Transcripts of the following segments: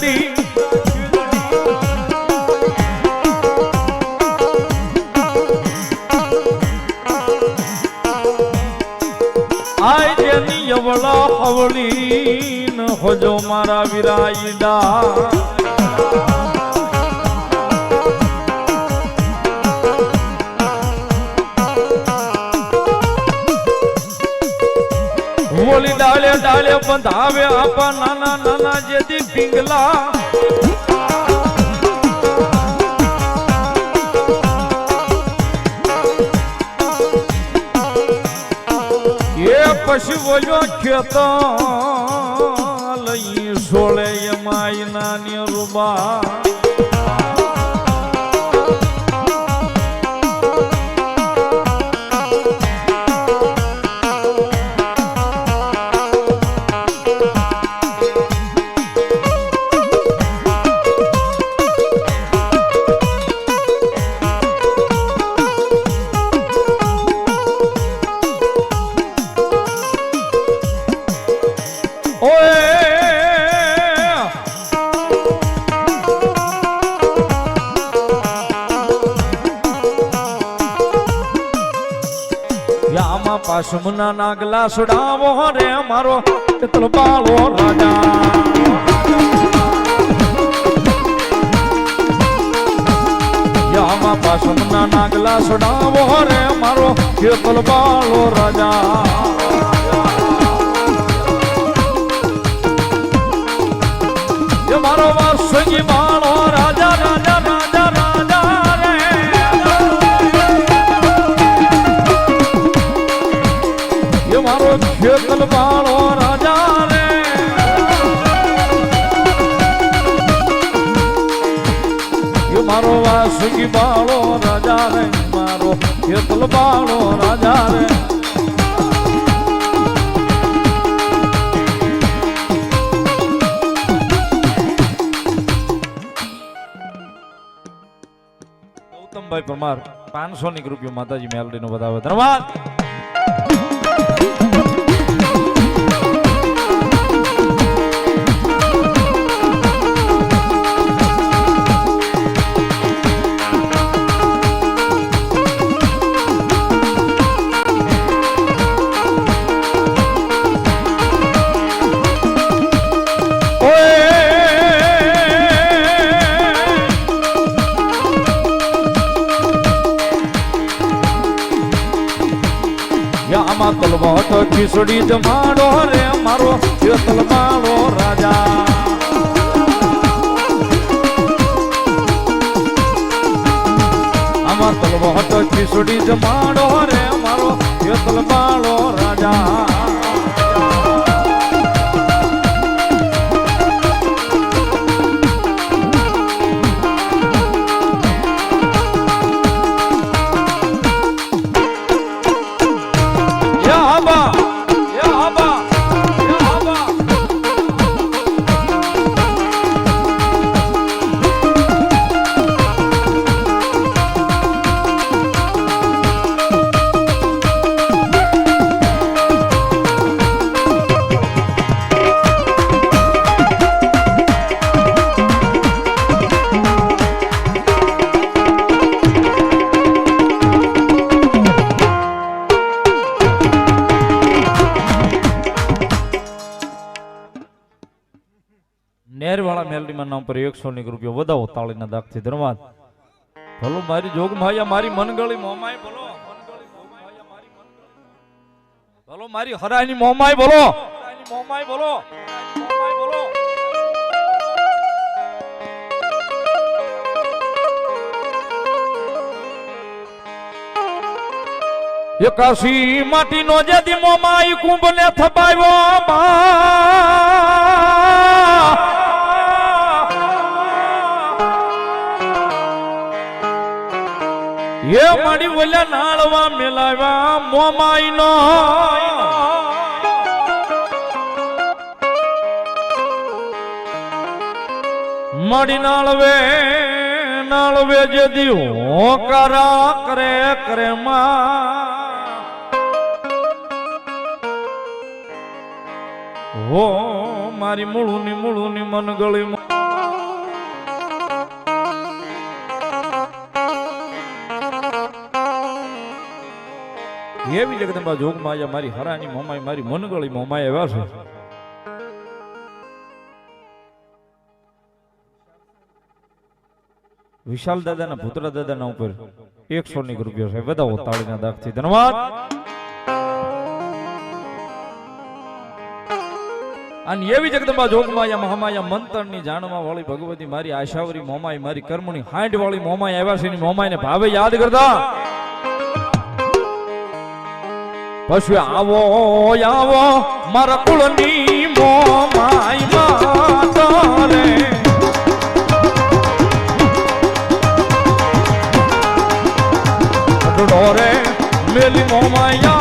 அடி ઓલી ડાળે ડાળે બંધાવે આપા નાના નાના જેથી પિંગલા એ પછી બોલ્યો ખેતો લઈ સોળે માય નાની રૂબા. પાસમના નાગલા સુડાવો રે મારો તલબાળો રાજા. પાસમના નાગલા સુડાવો રે મારો તલબાળો રાજા. મારો વાસંગી માળો મારો બાળો રાજા રે, મારો ખેતલ બાળો રાજા રે. ગૌતમભાઈ પરમાર પાંચસો ની રૂપિયા માતાજી મેલડી નો વધાવે. ધન્યવાદ. ખીસડી જમાડો રે, મારો ચેતલ માળો રાજા. આમાં કલવાટ ખીસડી જમાડો રે, મારો માળો રાજા. નેરવાળા મેલડીમાં નામ પર એકસો ની રૂપિયા વધાવો, તાળીના દાખથી ધન્યવાદ ભલો, મારી જોગ માયા, મારી મનગળી મોમાય બોલો ભલો, મારી હરાની મોમાય બોલો મોમાય બોલો એકાશી માટીનો જે દીમો માય કુંભ ને થપાયો એ મારી ઓલા નાળવા મેલાવ્યા મોમાઈ નો મડી નાળવે નાળવે જે દી હોકારા કરે કરે માં. હો મારી મૂળુની મૂળુની મન ગળી એવી જગદંબા જોગમાં આયા મારી હરાની મોમાય મારી મનગળી મોમાય આવ્યા છે. વિશાલ દાદાના ભૂતરા દાદાના ઉપર એકસો ની રૂપિયા છે. બધા તાળીના દાખથી ધન્યવાદ. અને એવી જગદંબા જોગમાયા મહામાયા મંતરની જાણવા વાળી ભગવતી મારી આશાવરી મોમાઈ મારી કર્મની હાંડ વાળી મોમાઈ આવ્યા છે. મોમાઈને ભાવે યાદ કરતા. પછી આવો આવો મારા કુળની મો માય માતાને ડોરે મેલી મો માયા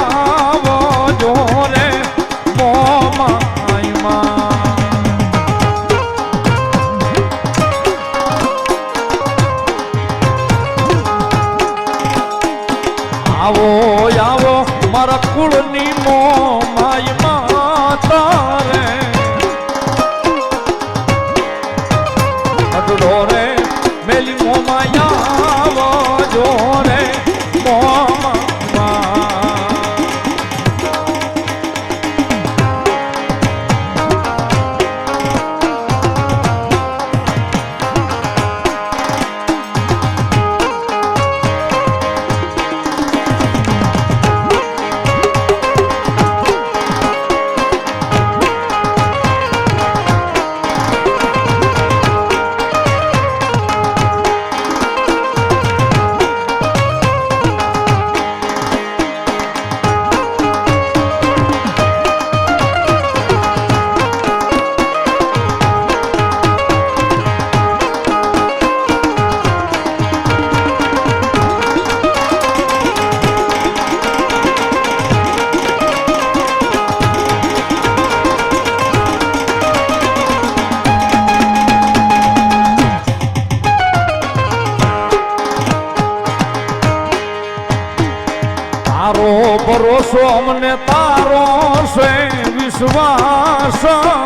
તારો છે વિશ્વાસમાં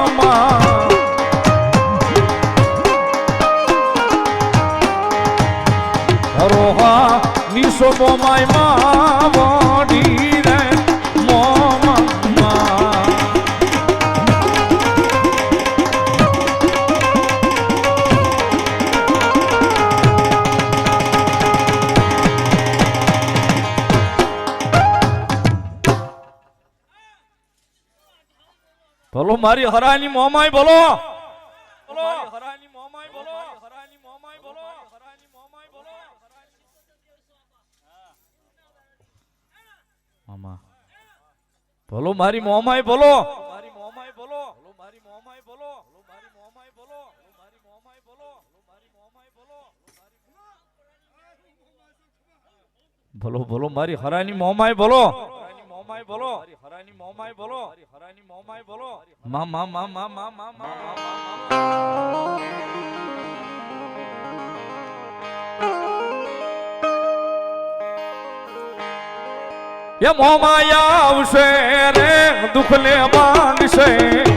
મારી હરાની મોમાય બોલો. બોલો. હરાની મોમાય બોલો હરાની મોમાય બોલો હરાની મોમાય બોલો મામા. બોલો મારી મોમાય બોલો. મારી મોમાય બોલો બોલો મારી મોમાય બોલો બોલો મારી મોમાય બોલો બોલો મારી મોમાય બોલો બોલો મારી મોમાય બોલો બોલો બોલો મારી હરાની મોમાય બોલો. મોમાય બોલો હરાની મોમાય બોલો હરાની મોમાય બોલો મા મા મા મા મા મા મા એ મોમાયા આવશે રે દુખલે માંડશે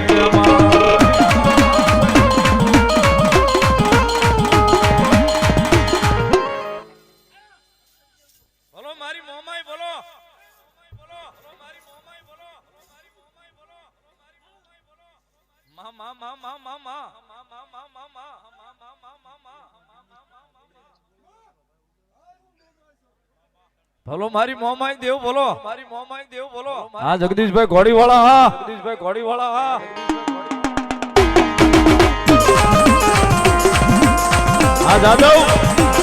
મારી મોમાઈ દેવ બોલો. મારી મોમાઈ દેવ બોલો. હા જગદીશભાઈ ઘોડીવાળા હા. જગદીશભાઈ ઘોડીવાળા હા. હા જાદવ.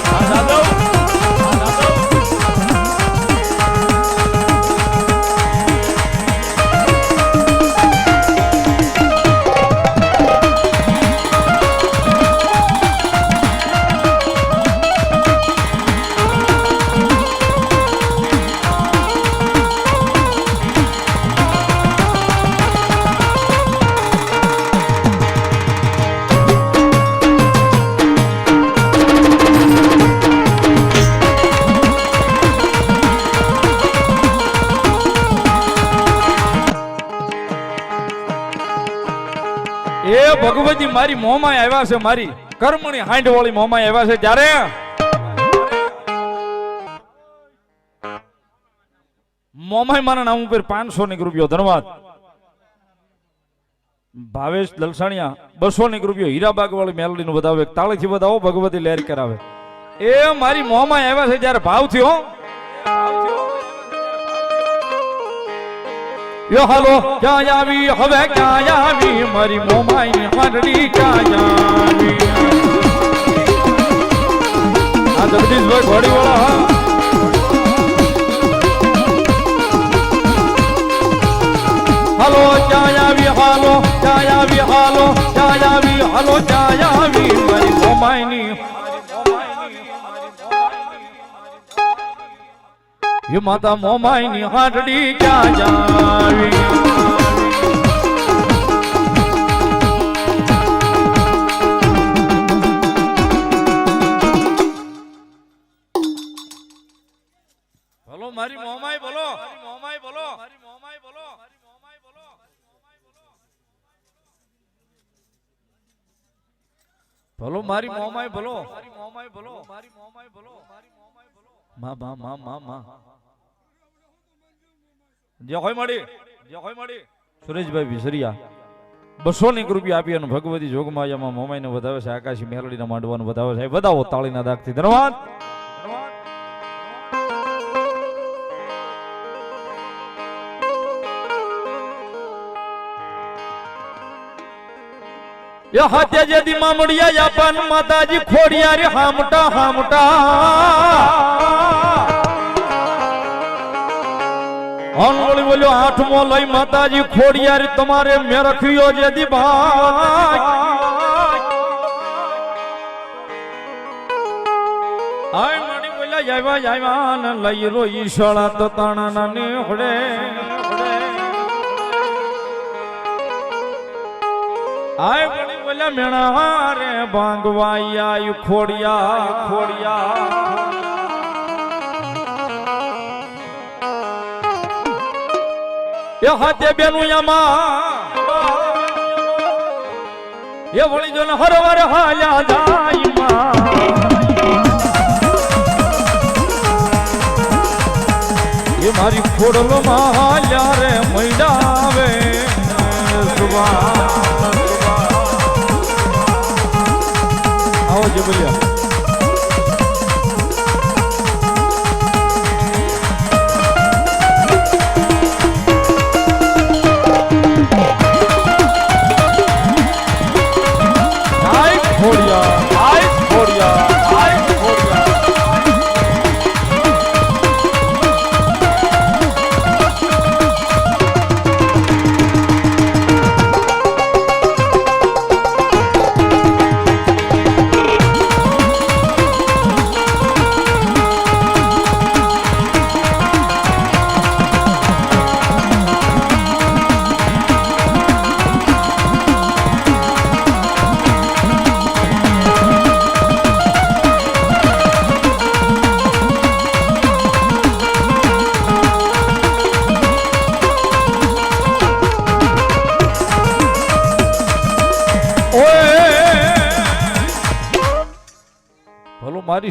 હા જાદવ. મોમાં આવ્યા છે મારી. કર્મણી હાંડ મોમાં આવ્યા છે. ત્યારે મોમાય મારા નામ ઉપર પાંચસો ની રૂપિયો ધન્યવાદ ભાવેશ દલસાણિયા બસો ની રૂપિયો હીરાબાગ વાળી મેલડી નું વધાવે તાળીથી વધાવો, ભગવતી લહેર કરાવે. એ મારી મોમાં આવ્યા છે. જયારે ભાવ થયો યો હલો ક્યાં આવી હવે ક્યાં આવી મારી મોમાઈ ની હાંડડી ક્યાં આવી આ જગદીશભાઈ ઘોડીવાળા, હા. હલો ક્યાં આવી હાલો ક્યાં આવી હાલો ક્યાં આવી હાલો ક્યાં આવી મારી મોમાઈ એ માતા મોમાઈ ની હાટડી ક્યાં જાવી? બોલો, મારી મોમાઈ બોલો. મોમાઈ બોલો મોમાઈ બોલો ભલો મારી મોમાઈ ભલો મારી મોમાઈ ભલો મારી મોમાઈ ભલો મારી મા મા મા માં માં. જે હોય મળી જે મળી સુરેશભાઈ વિસરિયા બસો ની રૂપિયા આપી અને ભગવતી જોગમાયામાં મોમાઈને વધાવે છે. આકાશી મેલડીના માંડવાનું વધાવે છે. વધાવો તાળીના દાગથી. ધન્યવાદ એ હાથે દીમા મળ્યા યાપન માતાજી ખોડિયા રે હામટા હામટા. અનવળી બોલ્યો, આઠમો લઈ માતાજી ખોડિયા રે, તમારે મેરખ્યો જેદી ભાઈ આય મણી બોલ્યા જાવા જાવા લઈ રો ઈશાળા તો તાણા ના નીકળે આય મણી બોલે મેણા રે ભાંગવાયા ખોડિયા ખોડિયા. એ હાથે બેનું યામાં. એ વળી જો હરવર હાલ્યા જાય માં એ મારી ખોડલો માં હાલ્યા રે મૈડાવે સુબા આવો જે બોલ્યા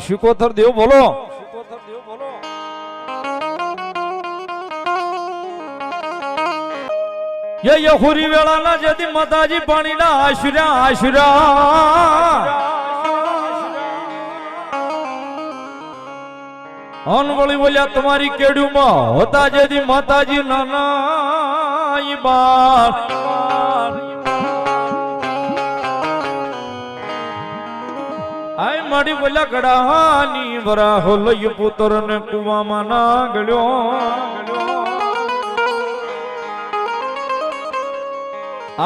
મારી શિકોતર દેવ બોલો. યે યહુરી વેળાના જદી માતાજી પાણીના આશુર્યા આશુર્યા. અનવળી બોલ્યા તમારી કેડુમાં હોતા જેદી માતાજી નાના ઈ માડી બોલ્યા ગડાની વરાહો લઈ પુત્ર ને કુવામાં ના ગળ્યો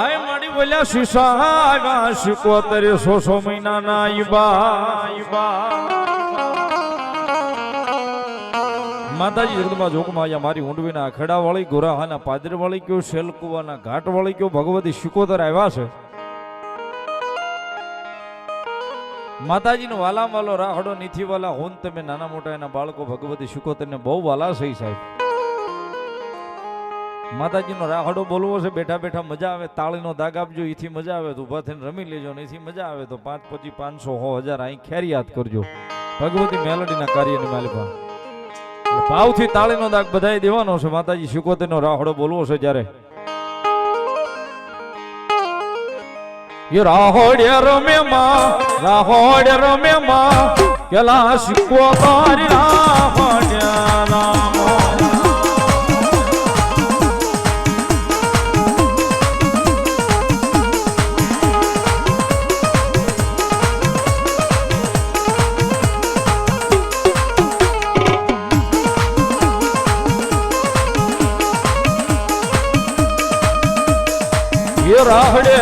આય માડી બોલ્યા શિશા શિકોતરે સો સો મહિના ના ઈબા. માતાજી જગદમાં જોગમાં અહીંયા મારી ઊંડવીના ખેડા વાળી, ગોરાહાના પાદરવાળી કયો, શેલકુવાના ઘાટ વાળી કયો, ભગવતી શિકોતર આવ્યા છે. માતાજીનો વાલા વાલો રાહડો નીથી વાલા હોન તમે નાના મોટા એના બાળકો ભગવતી શુકો ને બહુ વાલા સહી સાહેબ. માતાજીનો રાહડો બોલવો છે, બેઠા બેઠા મજા આવે, તાળીનો દાગ આપજો એથી મજા આવે, તો ઊભા થઈને રમી લેજો ને એથી મજા આવે, તો પાંચ પચી પાંચસો હો હજાર અહીં ખેર યાદ કરજો. ભગવતી મેલડીના કાર્યની માલિકા ભાવથી તાળીનો દાગ બધાય દેવાનો છે, માતાજી શિકોતેરનો રાહડો બોલવો છે જ્યારે. ರಾಹೋಡ್ಯ ರಮ್ಯಮ್ಮ ರಾಹೋಡ್ಯ ರಮ್ಯಮ್ಮ ಕೆಲ ಸಿಕ್ಕೋತಾರಿ ರಾಹೋಡ್ಯ ರಾಮ ರಾಹಡ್ಯ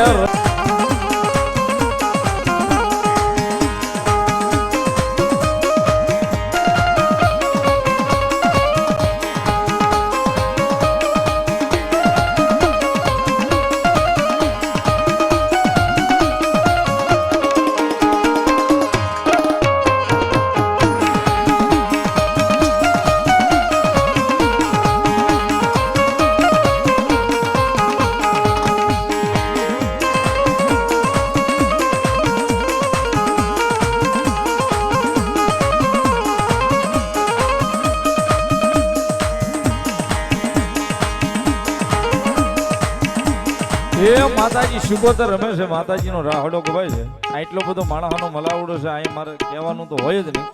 માતાજી રમે છે, માતાજીનો રાહડો ગવાય છે. આટલો બધો માણસનો મલાવડો છે અહીં મારે કહેવાનું તો હોય જ નહીં.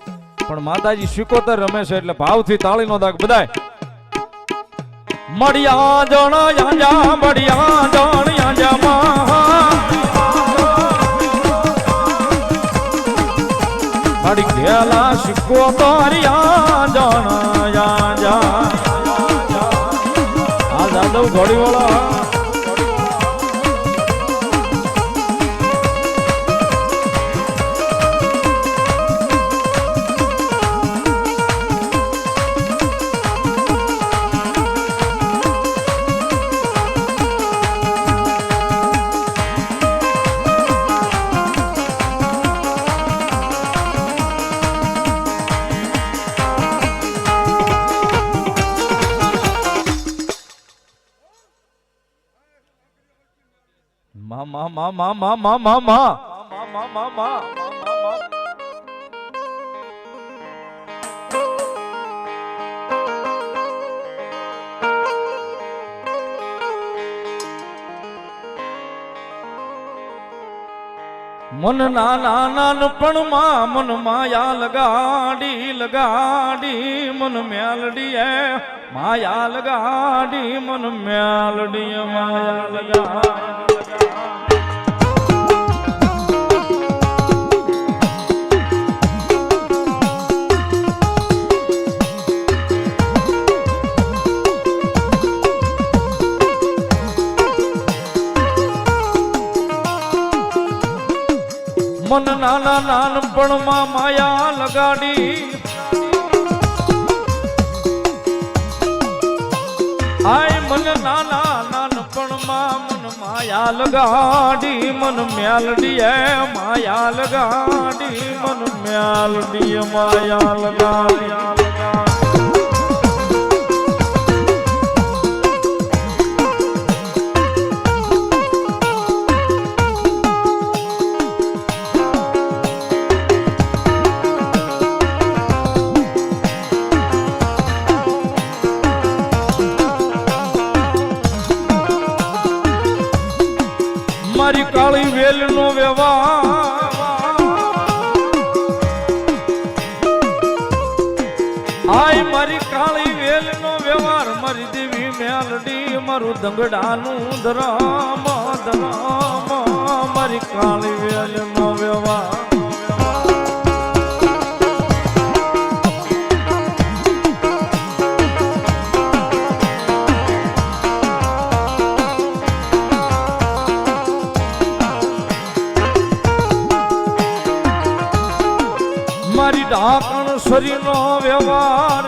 પણ માતાજી શિકોતર રમે છે એટલે ભાવથી તાળીનો દાગ બધાય. મળ્યા જણ યાંજા મળ્યા જણ યાંજા માડી ગેલા શિકોતરિયા જણ યાંજા. આ જાદવ ઘોડીવાળા. માં માં માં મન નાના નાનપણમાં, મન માયા લગાડી લગાડી, મન મ્યાલડી માયા લગાડી, મન મ્યાલડી માયા લગાડી. મન નાના નાનપણમાં માયા લગાડી. આય મન નાના નાનપણમાં મન માયા લગાડી, મન મ્યાલડી એ માયા લગાડી, મન મ્યાલડી એ માયા લગાડી. દંગડાનું ધરામ ધરામ મારી કાળી વેલ નો વ્યવહાર. મારી ડાકણ શરીરનો વ્યવહાર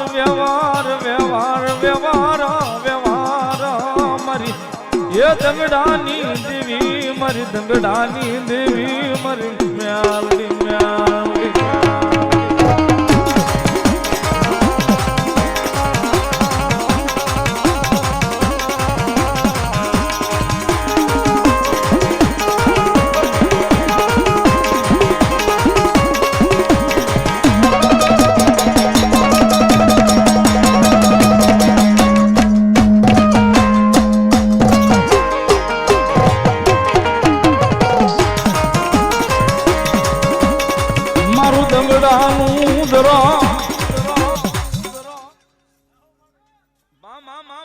દંગડાની દેવી મારી દંગડાની દેવી મારી મ્યાલ મ્યાલડી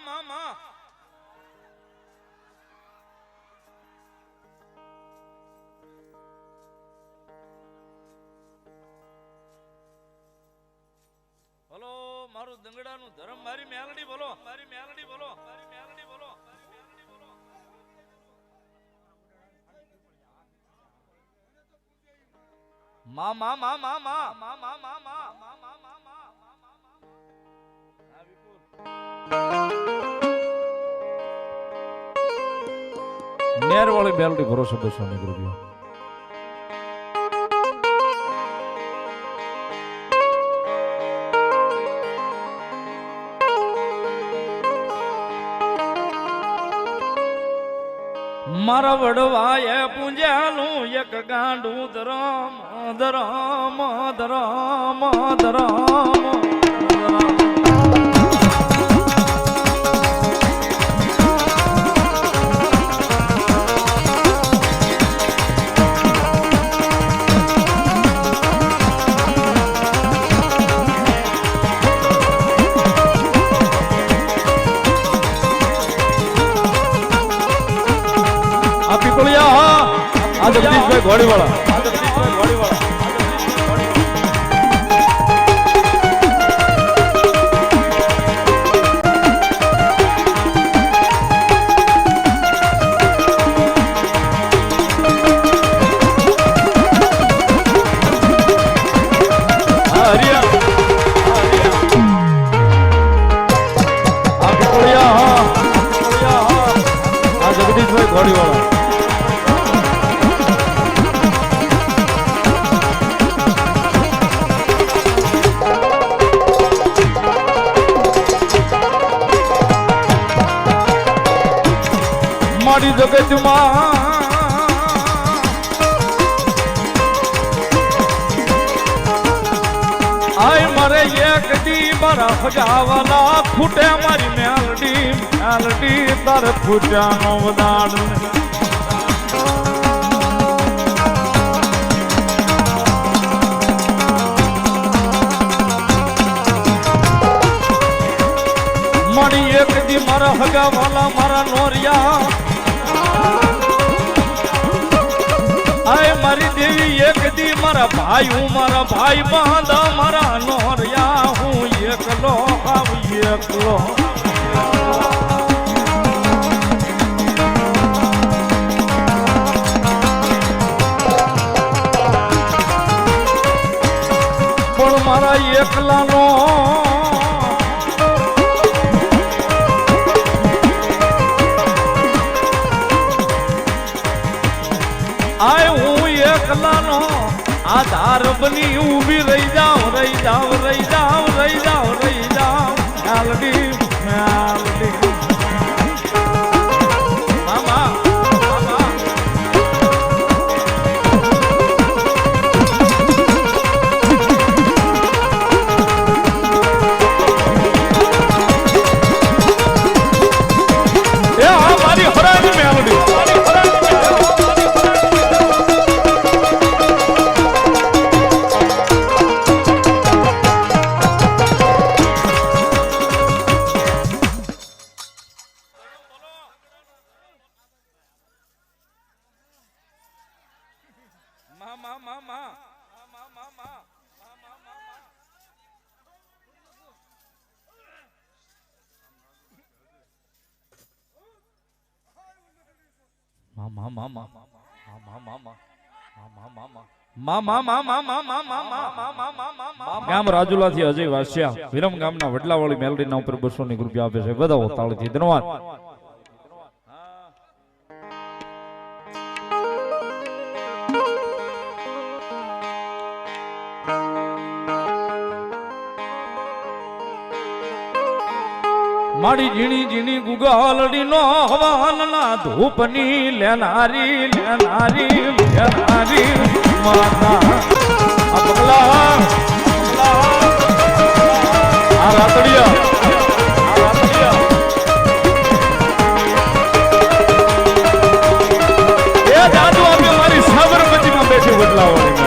મામા. માં બોલો મારું દંગડાનું ધર્મ મારી મેલડી બોલો. મારી મેલડી બોલો. મારી મેલડી બોલો. મા મા મા મા મા મા મા મા મા મા મા મા મા મા મા મા નેરવાળી મેલડી ભરોસો ની રૂપિયા મારા વડવાએ પૂંજાનું એક ગાંડું ધરમ ધરમ ધરમ ધરમ. જગદીશભાઈ ઘોડીવાળા. ફૂટ્યાનો વદાડ મણી એક દી મારા હગાવાલા મારા નોરિયા. આય મારી દેવી એક દી મારા ભાઈ, હું મારા ભાઈ બાંધા મારા નોરિયા. હું એકલો આવ એકલો. ગામ રાજુલા થી અજય વાસ્યા વિરમ ગામના વડલાવાળી મેલરી ના ઉપર બસો ની કૃપયા આપે છે બધા તાળથી ધન્યવાદ મારી ઝીણી ઝીણી ગુગાલડી નો હવાનના ધૂપની લેનારી લેનારી લેનારી. માતા આ પગલા, આ રાતડિયા સાબરમતીમાં બેઠી બદલાવાની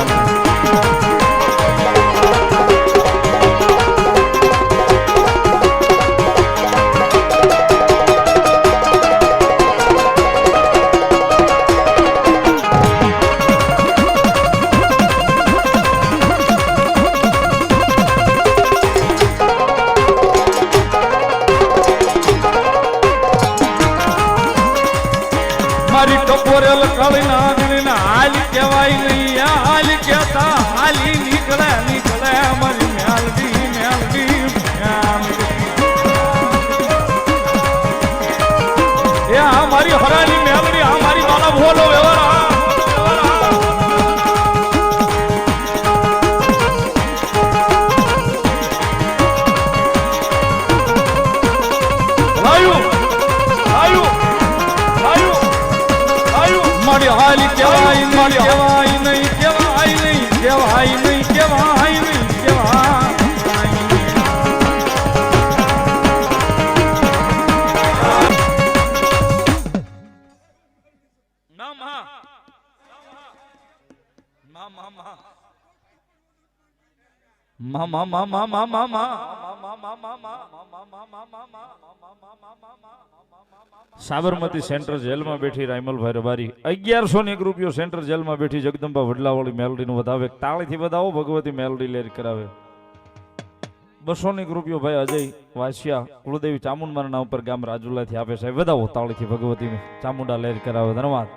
મા મા મા મા મા મા સાબરમતી સેન્ટ્રલ જેલમાં બેઠી રાયમલભાઈ રબારી. અગિયારસો ને એક રૂપિયો સેન્ટ્રલ જેલમાં બેઠી જગદંબા વડલાવાળી મેલડીનું વધાવે. તાળીથી વધાવો, ભગવતી મેલડી લેર કરાવે. બસો ને એક રૂપિયો ભાઈ અજય વાસિયા, કુળદેવી ચામુંડમાના નામ ઉપર ગામ રાજુલાથી આપે સાહેબ વધાવો તાળીથી ભગવતી ચામુંડા લેર કરાવે. ધન્યવાદ.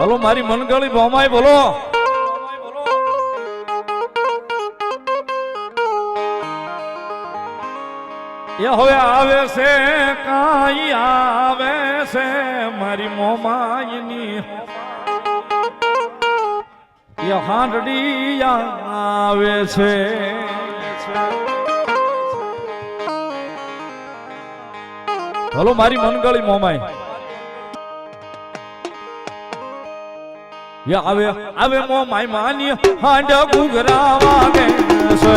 હાલો મારી મનગળી ભમાય બોલો. એ હવે આવે છે, કાઈ આવે છે મારી મોમાયની એ હાંડડી આવે છે. હલો મારી મનગળી મોમાય આવે આવે મો માય માની હાંડ છે.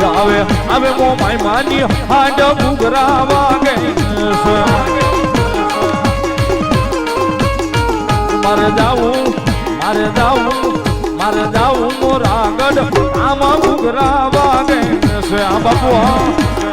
યા આવે આવે મો માય માની હાંડ વાગે છે. મારે જાવું મારે જાવું મારે જાવું મોરાગઢ આમાં આ બાપુ આ બાપુ, હા.